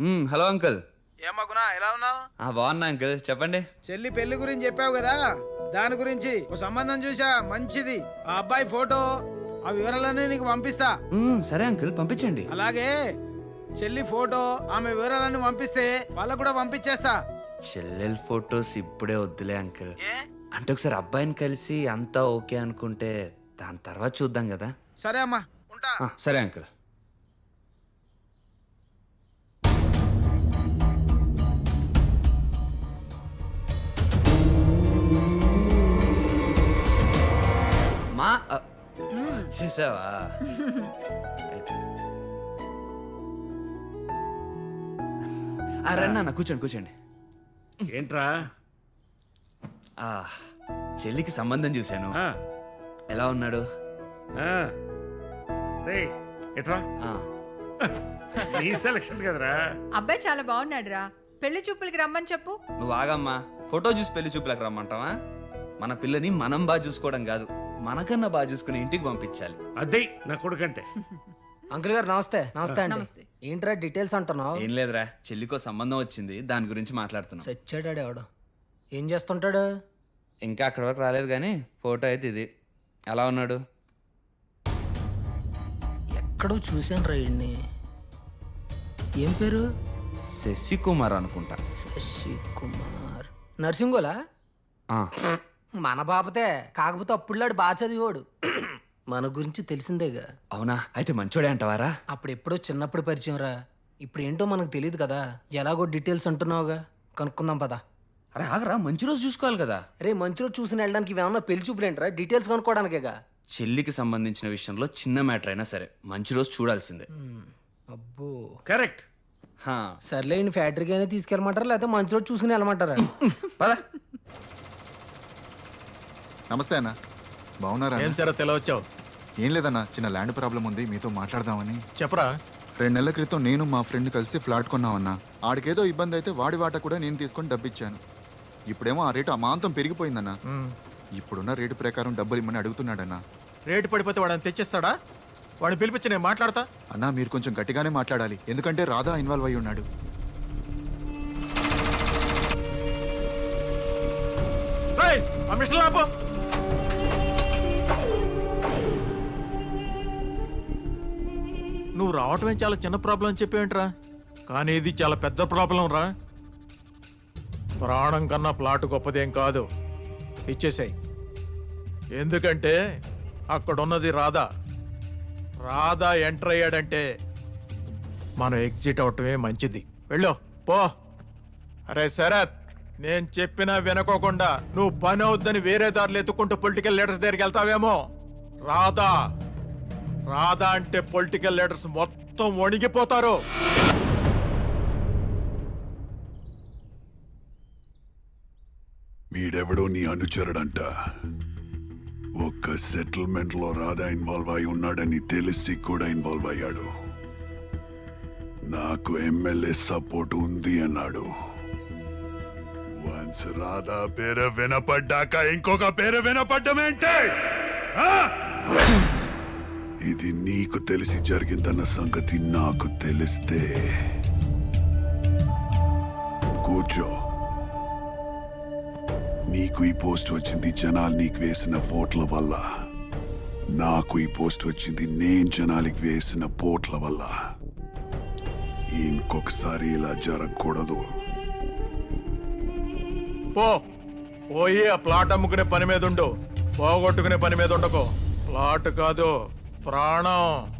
Hello uncle. ఏమ్మా గుణ ఎలా ఉన్నావు? ఆ, బాగున్నా అంకుల్. చెప్పండి. చెల్లి పెళ్ళి గురించి చెప్పావు కదా? దాని గురించి ఒక సంబంధం చూసా మంచిది. ఆ అబ్బాయి ఫోటో ఆ వివరాలన్నీ నీకు పంపిస్తా. మ్మ్, సరే అంకుల్ పంపించండి. అలాగే చెల్లి ఫోటో ఆమె వివరాలన్నీ పంపిస్తే వాళ్ళకు కూడా పంపించేస్తా. చెల్లెల్ ఫొటోస్ ఇప్పుడే వద్దులే అంకుల్. అంటే ఒకసారి అబ్బాయిని కలిసి అంతా ఓకే అనుకుంటే దాని తర్వాత చూద్దాం కదా. సరే అమ్మా ఉంటా. ఆ, సరే అంకుల్. మా ఆ, వచ్చేసావా అయితే. ఆ, రండి అన్న కూర్చోండి కూర్చోండి. ఏంట్రా? ఆ, చెల్లికి సంబంధం చూశాను. ఆ, ఎలా ఉన్నాడు? ఆ. రేయ్, ఎట్రా? ఆ, నీ సెలక్షన్ కదరా. అబ్బాయి చాలా బాగున్నాడు రా పెళ్ళి చూపులకి రమ్మని చెప్పు. నువ్వు ఆగమ్మా. ఫోటో చూసి పెళ్ళి చూపులకు రమ్మంటావా? మన పిల్లని మనం బాగా చూసుకోవడం కాదు. మనకన్నా బాగా చూసుకుని ఇంటికి పంపించాలి. అదే నా కొడుకంటే. అంకుల్ గారు నమస్తే. నమస్తే అండి. నమస్తే. ఏంట్రా డీటెయిల్స్ అంటున్నావు? ఏం లేదురా చెల్లికో సంబంధం వచ్చింది దాని గురించి మాట్లాడుతున్నాం. చచ్చాడాడు ఎవడు. ఏం చేస్తుంటాడు? ఇంకా అక్కడ వరకు రాలేదు కానీ ఫోటో అయితే ఇది. ఎలా ఉన్నాడు? ఎక్కడో చూశాను రా ఈయన్ని. ఏం పేరు? శశికుమార్ అనుకుంటా. శశి కుమార్ నర్సింగోలా? ఆ, మన బాపతే కాకపోతే అప్పుడులాడు బాగా చదివాడు మన గురించి తెలిసిందేగా. అవునా? అయితే మంచోడే అంటావారా? అప్పుడు ఎప్పుడో చిన్నప్పుడు పరిచయం రా ఇప్పుడు ఏంటో మనకు తెలియదు కదా. ఎలాగో డీటెయిల్స్ అంటున్నావుగా. కనుక్కుందాం పదా. అరే ఆగరా మంచి రోజు చూసుకోవాలి కదా. రే మంచి రోజు చూసిన వెళ్ళడానికి ఇవేమన్నా పెళ్ళి చూపులేంట్రా? డీటెయిల్స్ కనుక్కోవడానికేగా. చెల్లికి సంబంధించిన విషయంలో చిన్న మ్యాటర్ అయినా సరే మంచి రోజు చూడాల్సిందే. అబ్బో. కరెక్ట్. హా, సర్లే ఫ్యాక్టరీకి అయినా తీసుకెళ్ళమంటారా? లేకపోతే మంచి రోజు చూసుకుని వెళ్ళమంటారా? పద. నమస్తే అన్న. బాగున్నారా అన్న? ఏం సరే తెలవచ్చావు ఏం లేదన్న చిన్న ల్యాండ్ ప్రాబ్లం ఉంది మీతో మాట్లాడదామని. చెప్పరా? రెండు నెలల క్రితం నేను మా ఫ్రెండ్ కలిసి ఫ్లాట్ కొన్నామన్నా. ఆడికేదో ఇబ్బంది అయితే వాడి వాట కూడా నేను తీసుకొని డబ్బిచ్చాను. ఇప్పుడేమో ఆ రేటు అమాంతం పెరిగిపోయిందన్న. ఇప్పుడున్న రేటు ప్రకారం డబ్బులు ఇమ్మని అడుగుతున్నాడన్న. రేటు పడిపోతే వాడని తెచ్చిస్తాడా? వాడిని పిలిపించి నేను మాట్లాడతా. అన్నా మీరు కొంచెం గట్టిగానే మాట్లాడాలి. ఎందుకంటే రాధా ఇన్వాల్వ్ అయి ఉన్నాడు. రేయ్, ఆ మిషన్ ఆపు. నువ్వు రావటమే చాలా చిన్న ప్రాబ్లం అని చెప్పేంట్రా కానీ ఇది చాలా పెద్ద ప్రాబ్లం రా. ప్రాణం కన్నా ప్లాట్ గొప్పదేం కాదు. ఇచ్చేసాయి. ఎందుకంటే అక్కడున్నది రాధా. రాధా ఎంటర్ అయ్యాడంటే మనం ఎగ్జిట్ అవటమే మంచిది. వెళ్ళో పో. అరే శరత్ నేను చెప్పినా వినకోకుండా నువ్వు పని అవుద్దని వేరే దారిలో ఎత్తుకుంటూ పొలిటికల్ లీడర్స్ దగ్గరికి వెళ్తావేమో. రాధా. రాధా అంటే పొలిటికల్ లీడర్స్ మొత్తం వణిగిపోతారు. మీడెవడో నీ అనుచరుడంట. ఒక్క సెటిల్మెంట్లో రాధా ఇన్వాల్వ్ అయి ఉన్నాడని తెలిసి కూడా ఇన్వాల్వ్ అయ్యాడు. నాకు ఎమ్మెల్యే సపోర్ట్ ఉంది అన్నాడు. వన్స్ రాధా పేరు వినపడ్డాక ఇంకొక పేరు వినపడ్డమేంటే? ఆ? ఇది నీకు తెలిసి జరిగిందన్న సంగతి నాకు తెలిస్తే. కూర్చో. నీకు ఈ పోస్ట్ వచ్చింది జనాలు నీకు వేసిన ఓట్ల వల్ల. నాకు ఈ పోస్ట్ వచ్చింది నేను జనాలకి వేసిన పోట్ల వల్ల. ఇంకొకసారి ఇలా జరగకూడదు. పో. పోయి ఆ ప్లాట్ అమ్ముకునే పని మీద ఉండు. పోగొట్టుకునే పని మీద ఉండకు. ప్లాట్ కాదు. ప్రాణం.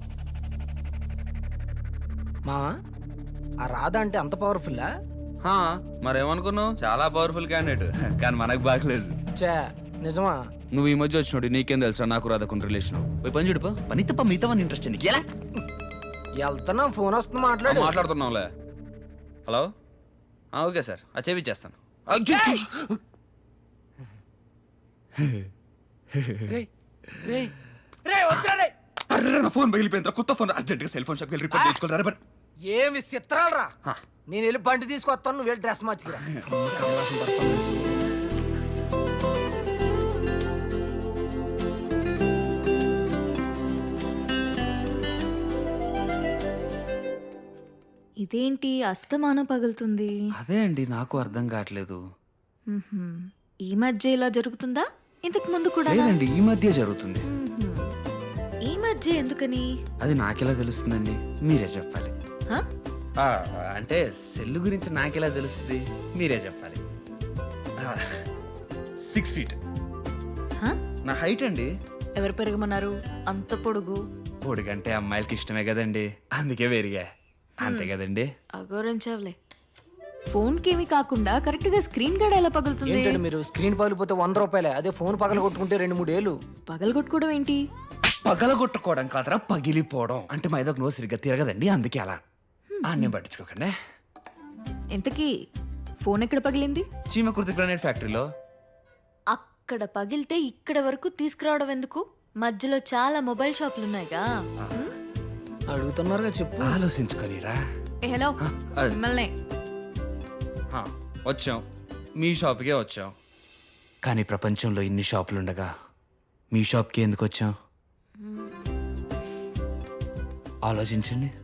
మావా ఆ రాధ అంటే అంత పవర్ఫుల్లా? హా, మరేమనుకున్నావు? చాలా పవర్ఫుల్ క్యాండిడేట్. కానీ మనకు బాగలేదు. చే నిజమా? నువ్వు ఈ మధ్య వచ్చినోడు నీకేం తెలుసా? నాకు రాదకున్న రిలేషన్ పోయి పని చూడు పో. పని తప్ప మిగతా ఇంట్రెస్ట్ నీకు ఎలా? వెళ్తున్నా ఫోన్ వస్తుంది మాట్లాడు. మాట్లాడుతున్నావులే. హలో? ఆ, ఓకే సార్. ఆ చేపిచ్చేస్తాను. అర్రే నా ఫోన్ పగిలిపోయింది కొత్త ఫోన్ అర్జెంట్గా సెల్ ఫోన్ షాప్కి వెళ్ళి రిపేర్ చేసుకోవాలి రా ఏమి చిత్రాలు రా నేను వెళ్ళి బండి తీసుకొస్తాను నువ్వు వెళ్ళి డ్రెస్ మార్చుకురా. ఇదేంటి అస్తమానం పగులుతుంది? అదే అండి నాకు అర్థం కావట్లేదు. ఈ మధ్య ఇలా జరుగుతుందా? ఇంతకు ముందు కూడా లేదండి ఈ మధ్య జరుగుతుంది. మధ్య ఎందుకని? అది నాకెలా తెలుస్తుందండి? మీరే చెప్పాలి. హ? ఆ, అంటే సెల్ గురించి నాకెలా తెలుస్తుంది? మీరే చెప్పాలి. సిక్స్ ఫీట్ హ? నా హైట్ అండి. ఎవరు పెరగమన్నారు? అంత పొడుగు. పొడిగంటే అమ్మాయిలకి ఇష్టమే కదండి. అందుకే పెరిగా. అంతే కదండి. అగోరించవలే ఫోన్ కేమి కాకుండా కరెక్ట్గా స్క్రీన్ గార్డ్ ఎలా పగులుతుంది? ఏంటంటే మీరు? స్క్రీన్ పగిలిపోతే వంద రూపాయలే. అదే ఫోన్ పగల కొట్టుకుంటే రెండు మూడు ఏళ్ళు పగలగొట్టుకోవడం ఏంటి? పగలగొట్టుకోవడం కాదరా పగిలిపోవడం. అంటే మా ఏదో నో సరిగ్గా తిరగదండి అందుకే అలా. అన్నీ పట్టించుకోకండి. ఇంతకీ ఫోన్ ఎక్కడ పగిలింది? చీమ కుర్తి గ్రానైట్ ఫ్యాక్టరీలో. అక్కడ పగిలితే ఇక్కడ వరకు తీసుకురావడం ఎందుకు? మధ్యలో చాలా మొబైల్ షాపులు ఉన్నాయిగా? అడుగుతున్నారుగా చెప్పు. ఆలోచించుకొనిరా. ఏ హలో. మిమ్మల్ని. హా, వచ్చాం. మీ షాప్కే వచ్చాం. కానీ ప్రపంచంలో ఇన్ని షాపులు ఉండగా మీ షాప్కి ఎందుకు వచ్చాం? ఆలోచించండి.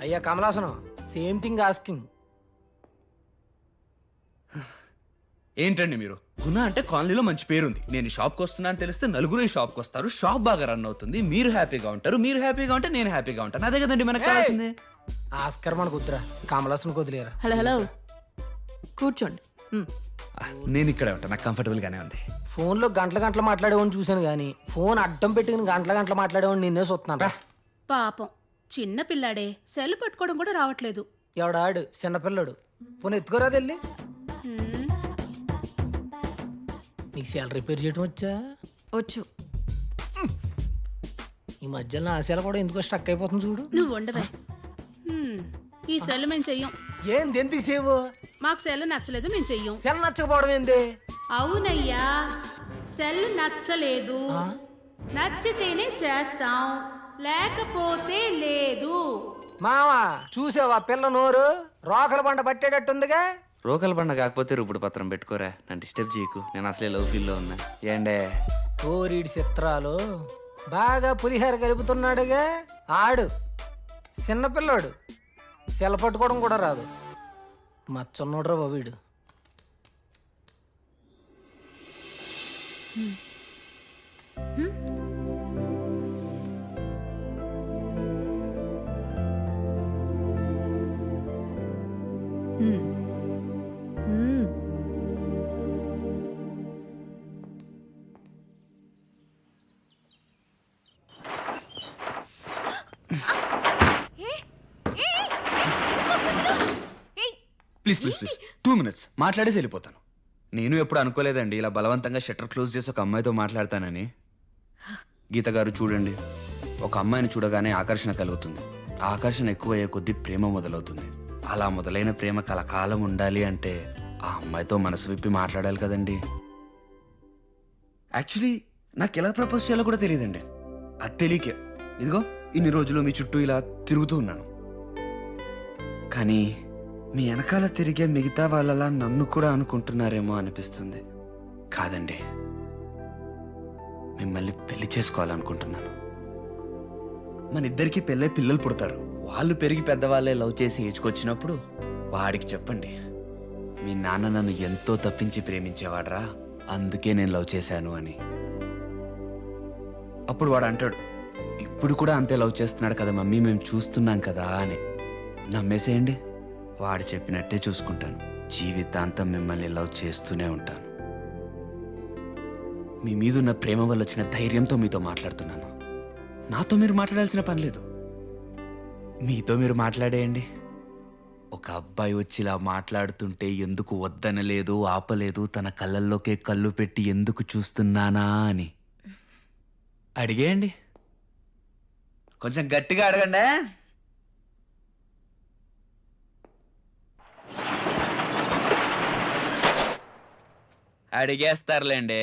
అయ్యా కమలాసనం సేమ్ థింగ్ ఆస్కింగ్. ఏంటండి మీరు? గుణ అంటే కాలనీలో మంచి పేరుంది. నేను ఈ షాప్కి వస్తున్నా అని తెలిస్తే నలుగురు ఈ షాప్కి వస్తారు. షాప్ బాగా రన్ అవుతుంది. మీరు హ్యాపీగా ఉంటారు. మీరు హ్యాపీగా ఉంటే నేను హ్యాపీగా ఉంటాను. అదే కదండి మనకు కావాల్సింది. ఆస్కర్ మనకు వద్దురా. కమలాసన్ వదిలేరా? Hello hello. కూర్చోండి. నేను ఇక్కడే ఉంటాను నాకు కంఫర్టబుల్ గానే ఉంది. ఫోన్లో గంటల గంటలు మాట్లాడేవాడిని చూశాను కానీ ఫోన్ అడ్డం పెట్టుకుని గంటల గంటలు మాట్లాడేవాడిని నిన్నే చూస్తున్నాను రా. పాపం. చిన్న పిల్లాడే. సెల్ పట్టుకోవడం కూడా రావట్లేదు. ఎవడాడు చిన్నపిల్లడు పోనీ ఎత్తుకోరా వెళ్ళి హ్మ్. నీకు సెల్ రిపేర్ చేయడం వచ్చా? వచ్చు. ఈ మధ్యలో నా సెల్ కూడా ఎందుకో స్టక్ అయిపోతుంది చూడు. నువ్వు ఉండవే. హ్మ్. ఈ సెల్ మేము చెయ్యం. ఏంది ఎందుకు సేవ్ మాకు సెల్ నచ్చలేదు మేము చెయ్యం. సెల్ నచ్చకపోవడం ఏంది? అవునయ్యా సెల్ నచ్చలేదు. నచ్చితేనే చేస్తాం లేకపోతే లేదు. మావా చూసావా పిల్ల నోరు? రోకల బండ పట్టేటట్టుందిగా? రోకల బండ కాకపోతే రుప్పుడు పత్రం పెట్టుకోరా. నన్ను డిస్టర్బ్ చేయకు. నేను అసలే లవ్ ఫీల్లో ఉన్నా. ఏండే? కోరీడి చిత్రాలు బాగా పులిహోర కలుపుతున్నాడుగా. ఆడు చిన్నపిల్లాడు సెల పట్టుకోవడం కూడా రాదు. మచ్చున్నోడ్రా బాబీడు వీడు. Please please please two minutes మాట్లాడేసి వెళ్ళిపోతాను. నేను ఎప్పుడు అనుకోలేదండి. ఇలా బలవంతంగా షట్టర్ క్లోజ్ చేసి ఒక అమ్మాయితో మాట్లాడతానని. గీత గారు చూడండి. ఒక అమ్మాయిని చూడగానే ఆకర్షణ కలుగుతుంది. ఆ ఆకర్షణ ఎక్కువ అయ్యే కొద్దీ ప్రేమ మొదలవుతుంది. అలా మొదలైన ప్రేమ కలకాలం ఉండాలి అంటే ఆ అమ్మాయితో మనసు విప్పి మాట్లాడాలి కదండి. యాక్చువల్లీ నాకు ఎలా ప్రపోజ్ చేయాలో కూడా తెలియదండి. అది తెలియకే. ఇదిగో ఇన్ని రోజులు మీ చుట్టూ ఇలా తిరుగుతూ ఉన్నాను. కానీ మీ వెనకాల తిరిగే మిగతా వాళ్ళలా నన్ను కూడా అనుకుంటున్నారేమో అనిపిస్తుంది. కాదండి. మిమ్మల్ని పెళ్ళి చేసుకోవాలనుకుంటున్నాను. మన ఇద్దరికి పెళ్ళై పిల్లలు పుడతారు. వాళ్ళు పెరిగి పెద్దవాళ్ళే లవ్ చేసి ఏచుకొచ్చినప్పుడు వాడికి చెప్పండి. మీ నాన్న నన్ను ఎంతో తప్పించి ప్రేమించేవాడరా? అందుకే నేను లవ్ చేశాను అని. అప్పుడు వాడు అంటాడు ఇప్పుడు కూడా అంతే లవ్ చేస్తున్నాడు కదా మమ్మీ మేము చూస్తున్నాం కదా అని. నమ్మేసేయండి. వాడు చెప్పినట్టే చూసుకుంటాను. జీవితాంతం మిమ్మల్ని లవ్ చేస్తూనే ఉంటాను. మీ మీదున్న ప్రేమ వల్ల వచ్చిన ధైర్యంతో మీతో మాట్లాడుతున్నాను. నాతో మీరు మాట్లాడాల్సిన పని లేదు. మీతో మీరు మాట్లాడేయండి. ఒక అబ్బాయి వచ్చి ఇలా మాట్లాడుతుంటే ఎందుకు వద్దనలేదు ఆపలేదు తన కళ్ళల్లోకే కళ్ళు పెట్టి ఎందుకు చూస్తున్నానా అని. అడిగేయండి. కొంచెం గట్టిగా అడగండి? అడిగేస్తారులేండి.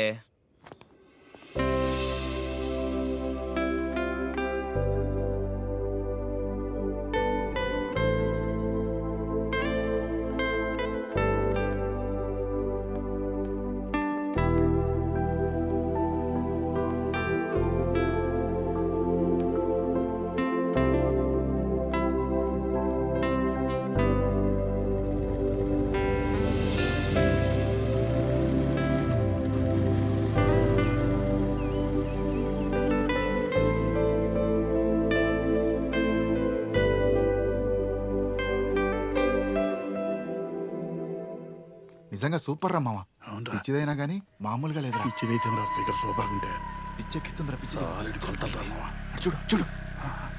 నిజంగా సూపర్ రా మామ. అవునరా. పిచ్చిదైనా గానీ మామూలుగా లేదురా. ఇచ్చిదైతే ఫిగర్ సూపర్ ఉంటే. పిచ్చెక్కిస్తుందిరా పిచ్చి ఆల్రెడీ రా మావా అటు చూడు చూడు.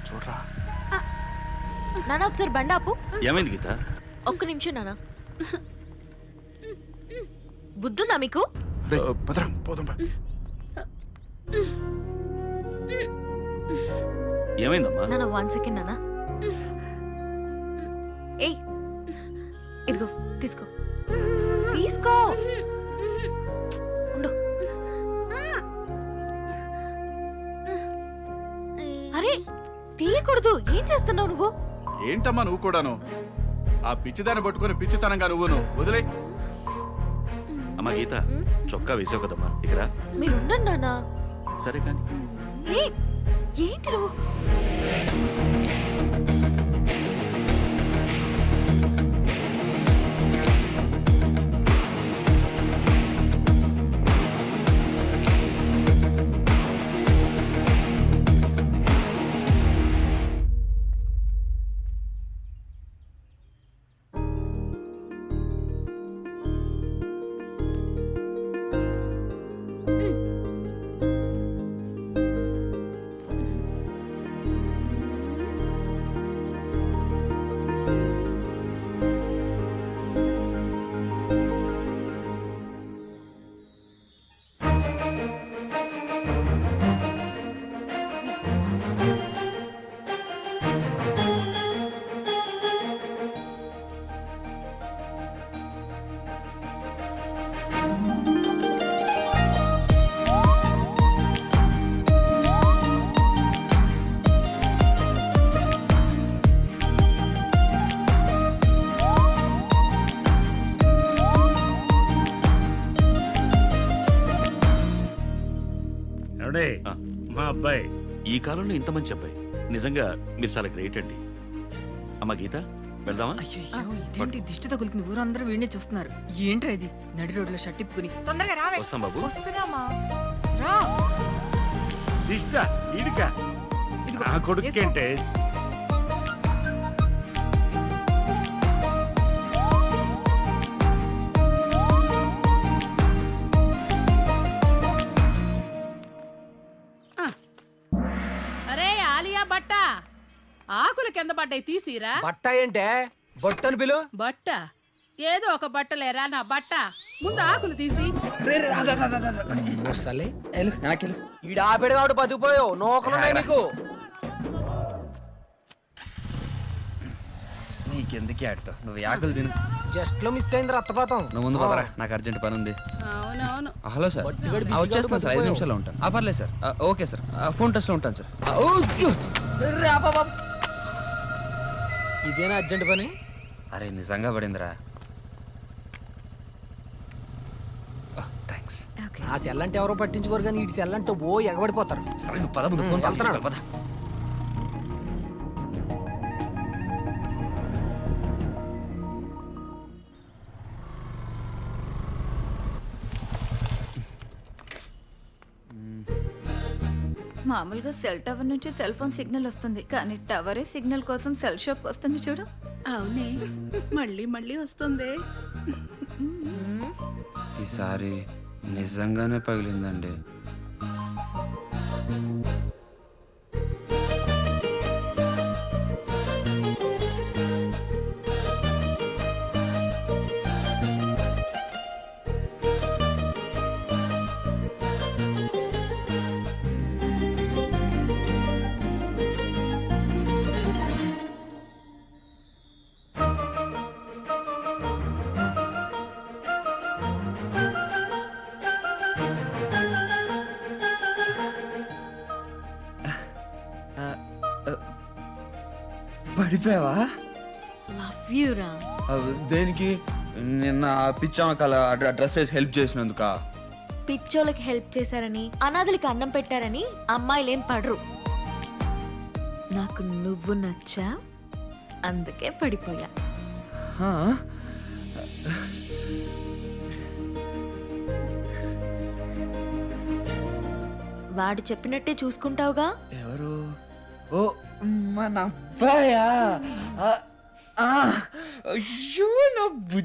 చూడరా. నాన్న ఒకసారి బండాపు ఏమైంది గీత? ఒక్క నిమిషం నాన్న బుద్ధుందా మీకు? రే, పదరా పోదాం బా. ఏమైందమ్మా? నాన్న వన్ సెకండ్ నాన్న ఏయ్ ఇదిగో తీసుకో. తీయకూడదు ఏం చేస్తున్నావు నువ్వు? ఏంటమ్మా నువ్వు కూడాను? ఆ పిచ్చిదాన్ని పట్టుకొని పిచ్చితనంగా నువ్వును. వదిలే. అమ్మా గీత చొక్కా వేసావు కదమ్మా. ఇకరా మీరు ఉండండి నాన్న. సరే కానీ. ఏంటి నువ్వు? మా అబ్బాయి. ఈ కాలంలో ఇంత మంచి అబ్బాయి. నిజంగా మీరు చాలా గ్రేట్ అండి. అమ్మా గీత వెళ్దామా? అయ్యో ఇదేంటి? దిష్టి తగులుతుంది ఊరందరూ వీడినే చూస్తున్నారు. ఏంట్రా ఇది? నడి రోడ్లో షర్ట్ ఇప్పుకుని. తొందరగా రావే. వస్తాం బాబు. వస్తున్నామా రా. దిష్ట ఈడిక. ఇదిగో, నా కొడుకేంటే ఆలియా బట్ట? ఆకులు కింద పడ్డాయి తీసిరా? బట్ట ఏంటే? బొట్టను పిలు. బట్ట? ఏదో ఒక బట్టలేరా నా బట్ట? ముందు ఆకులు తీసి. వస్తలే? ఈడ ఆపేడు కాబట్టి బతికిపోయావు. నోకలున్నాయి నీకు. నీకెందుకు ఆడుతావు నువ్వు యాకులు తిను. జస్ట్లో మిస్ అయింది రక్తపాతం నువ్వు ముందు పదరా నాకు అర్జెంట్ పని ఉంది. అవునవును. Hello sir. ఆ, వచ్చేస్తున్నాను సార్ ఐదు. నిమిషాల్లో ఉంటాను. ఆ, పర్లేదు సార్. ఆ, ఓకే సార్. ఆ, ఫోన్ టెస్ట్లో ఉంటాను సార్. ఆ, ఓ, అయ్యో. ఇదేనా అర్జెంట్ పని? అరే నిజంగా పడిందిరా. థ్యాంక్స్ ఆ సెల్ అంటే ఎవరో పట్టించుకోరు కానీ ఇటు సెల్ అంటే ఓ ఎగబడిపోతారు. సరే నువ్వు పద ముందు ఫోన్ వెళ్తున్నాడు. పద. మామూలుగా సెల్ టవర్ నుంచి సెల్ ఫోన్ సిగ్నల్ వస్తుంది కానీ టవరే సిగ్నల్ కోసం సెల్ షాప్ వస్తుంది చూడు. అవునే మళ్ళీ మళ్ళీ వస్తుంది. ఈసారి నిజంగానే పగిలిందండి. పడిపోయావా లవ్ యూ రా. దేనికి? నిన్న పిచ్చామ కల డ్రెస్ వేసి హెల్ప్ చేసినందుక? పిచ్చోళ్ళకి హెల్ప్ చేశారని అనాథలకి అన్నం పెట్టారని అమ్మాయిలేం పడరు. నాకు నువ్వు నచ్చా? అందుకే పడిపోయా. వాడు చెప్పినట్టే చూసుకుంటావుగా? ఎవరు? ఓ మన అబ్బాయా? అయ్యో నా